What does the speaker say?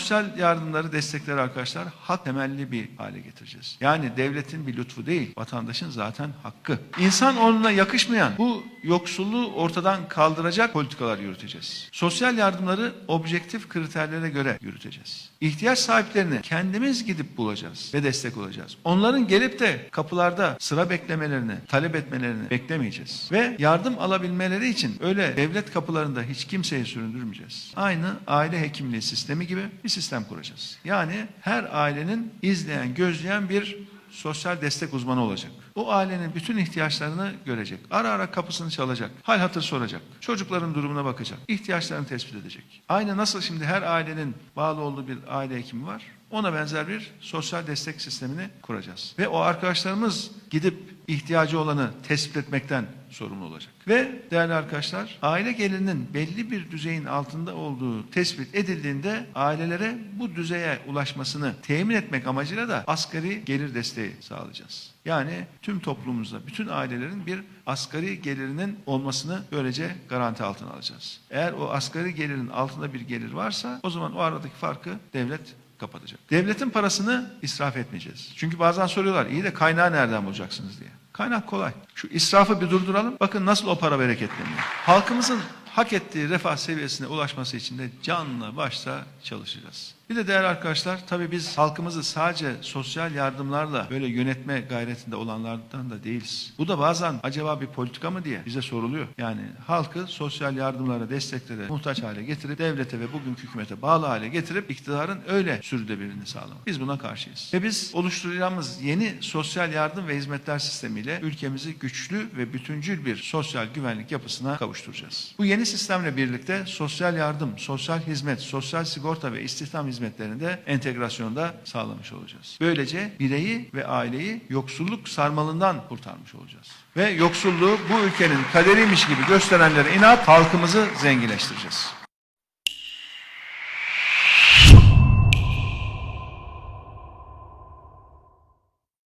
sosyal yardımları, destekleri arkadaşlar hak temelli bir hale getireceğiz. Yani devletin bir lütfu değil, vatandaşın zaten hakkı. İnsan onunla yakışmayan bu yoksulluğu ortadan kaldıracak politikalar yürüteceğiz. Sosyal yardımları objektif kriterlere göre yürüteceğiz. İhtiyaç sahiplerini kendimiz gidip bulacağız ve destek olacağız. Onların gelip de kapılarda sıra beklemelerini, talep etmelerini beklemeyeceğiz. Ve yardım alabilmeleri için öyle devlet kapılarında hiç kimseyi süründürmeyeceğiz. Aynı aile hekimliği sistemi gibi bir sistem kuracağız. Yani her ailenin izleyen, gözleyen bir sosyal destek uzmanı olacak. O ailenin bütün ihtiyaçlarını görecek. Ara ara kapısını çalacak. Hal hatır soracak. Çocukların durumuna bakacak. ihtiyaçlarını tespit edecek. Aynı nasıl şimdi her ailenin bağlı olduğu bir aile hekimi var. Ona benzer bir sosyal destek sistemini kuracağız. Ve o arkadaşlarımız gidip ihtiyacı olanı tespit etmekten sorumlu olacak. Ve değerli arkadaşlar aile gelirinin belli bir düzeyin altında olduğu tespit edildiğinde ailelere bu düzeye ulaşmasını temin etmek amacıyla da asgari gelir desteği sağlayacağız. Yani tüm toplumumuzda bütün ailelerin bir asgari gelirinin olmasını böylece garanti altına alacağız. Eğer o asgari gelirin altında bir gelir varsa o zaman o aradaki farkı devlet kapatacak. Devletin parasını israf etmeyeceğiz. Çünkü bazen soruyorlar iyi de kaynağı nereden bulacaksınız diye. Kaynak kolay. Şu israfı bir durduralım. Bakın nasıl o para bereketleniyor. Halkımızın hak ettiği refah seviyesine ulaşması için de canla başla çalışacağız. Bir de değerli arkadaşlar tabii biz halkımızı sadece sosyal yardımlarla böyle yönetme gayretinde olanlardan da değiliz. Bu da bazen acaba bir politika mı diye bize soruluyor. Yani halkı sosyal yardımlara, desteklere muhtaç hale getirip devlete ve bugünkü hükümete bağlı hale getirip iktidarın öyle sürdürülebilirliğini sağlamak. Biz buna karşıyız. Ve biz oluşturacağımız yeni sosyal yardım ve hizmetler sistemiyle ülkemizi güçlü ve bütüncül bir sosyal güvenlik yapısına kavuşturacağız. Bu yeni sistemle birlikte sosyal yardım, sosyal hizmet, sosyal sigorta ve istihdam hizmetlerinde entegrasyonda sağlamış olacağız. Böylece bireyi ve aileyi yoksulluk sarmalından kurtarmış olacağız. Ve yoksulluğu bu ülkenin kaderiymiş gibi gösterenlere inat halkımızı zenginleştireceğiz.